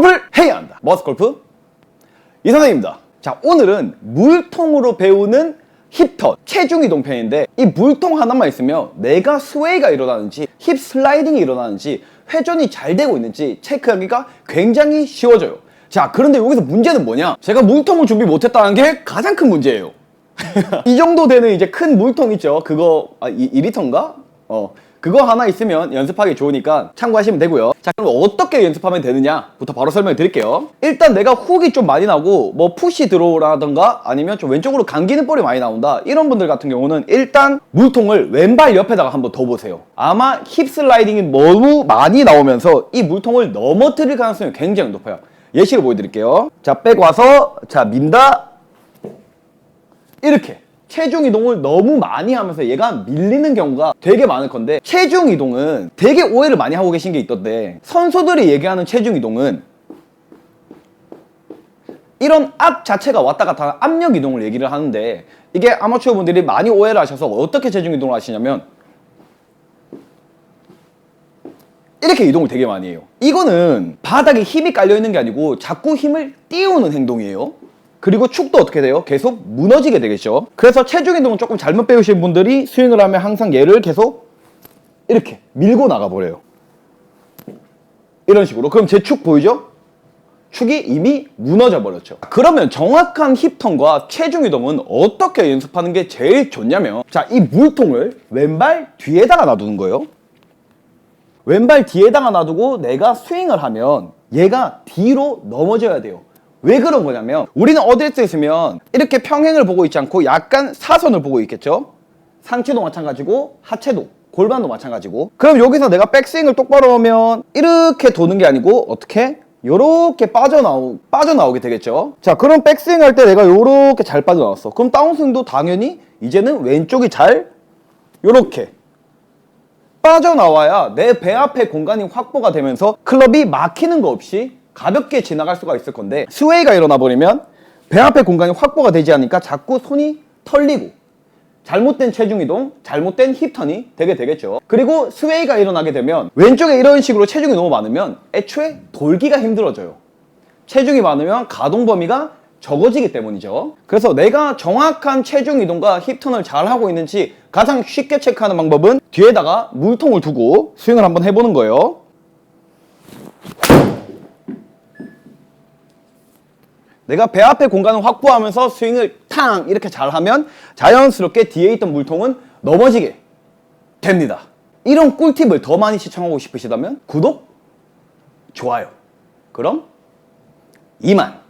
골프를 해야 한다. 머스 골프 이선생입니다. 자, 오늘은 물통으로 배우는 힙턴, 체중 이동 편인데 이 물통 하나만 있으면 내가 스웨이가 일어나는지 힙 슬라이딩이 일어나는지 회전이 잘 되고 있는지 체크하기가 굉장히 쉬워져요. 자, 그런데 여기서 문제는 뭐냐? 제가 물통을 준비 못했다는 게 가장 큰 문제예요. 이 정도 되는 이제 큰 물통 있죠. 그거 아, 2, 2리터인가? 어. 그거 하나 있으면 연습하기 좋으니까 참고하시면 되고요. 자, 그럼 어떻게 연습하면 되느냐부터 바로 설명해 드릴게요. 일단 내가 훅이 좀 많이 나고 뭐 푸시 들어오라던가 아니면 좀 왼쪽으로 감기는 볼이 많이 나온다. 이런 분들 같은 경우는 일단 물통을 왼발 옆에다가 한번 더 보세요. 아마 힙 슬라이딩이 너무 많이 나오면서 이 물통을 넘어뜨릴 가능성이 굉장히 높아요. 예시를 보여드릴게요. 자, 빼고 와서 자, 민다. 이렇게 체중 이동을 너무 많이 하면서 얘가 밀리는 경우가 되게 많을 건데 체중 이동은 되게 오해를 많이 하고 계신 게 있던데 선수들이 얘기하는 체중 이동은 이런 압 자체가 왔다 갔다 압력 이동을 얘기를 하는데 이게 아마추어 분들이 많이 오해를 하셔서 어떻게 체중 이동을 하시냐면 이렇게 이동을 되게 많이 해요. 이거는 바닥에 힘이 깔려 있는 게 아니고 자꾸 힘을 띄우는 행동이에요. 그리고 축도 어떻게 돼요? 계속 무너지게 되겠죠. 그래서 체중 이동을 조금 잘못 배우신 분들이 스윙을 하면 항상 얘를 계속 이렇게 밀고 나가 버려요. 이런 식으로. 그럼 제 축 보이죠? 축이 이미 무너져 버렸죠. 그러면 정확한 힙턴과 체중 이동은 어떻게 연습하는 게 제일 좋냐면 자, 이 물통을 왼발 뒤에다가 놔두는 거예요. 왼발 뒤에다가 놔두고 내가 스윙을 하면 얘가 뒤로 넘어져야 돼요. 왜 그런 거냐면 우리는 어드레스에 있으면 이렇게 평행을 보고 있지 않고 약간 사선을 보고 있겠죠? 상체도 마찬가지고 하체도 골반도 마찬가지고 그럼 여기서 내가 백스윙을 똑바로 하면 이렇게 도는 게 아니고 어떻게? 요렇게 빠져나오, 빠져나오게 되겠죠? 자, 그럼 백스윙 할 때 내가 요렇게 잘 빠져나왔어. 그럼 다운스윙도 당연히 이제는 왼쪽이 잘 요렇게 빠져나와야 내 배 앞에 공간이 확보가 되면서 클럽이 막히는 거 없이 가볍게 지나갈 수가 있을 건데 스웨이가 일어나 버리면 배 앞에 공간이 확보가 되지 않으니까 자꾸 손이 털리고 잘못된 체중 이동, 잘못된 힙턴이 되게 되겠죠. 그리고 스웨이가 일어나게 되면 왼쪽에 이런 식으로 체중이 너무 많으면 애초에 돌기가 힘들어져요. 체중이 많으면 가동 범위가 적어지기 때문이죠. 그래서 내가 정확한 체중 이동과 힙턴을 잘 하고 있는지 가장 쉽게 체크하는 방법은 뒤에다가 물통을 두고 스윙을 한번 해보는 거예요. 내가 배 앞에 공간을 확보하면서 스윙을 탕 이렇게 잘하면 자연스럽게 뒤에 있던 물통은 넘어지게 됩니다. 이런 꿀팁을 더 많이 시청하고 싶으시다면 구독, 좋아요. 그럼 이만.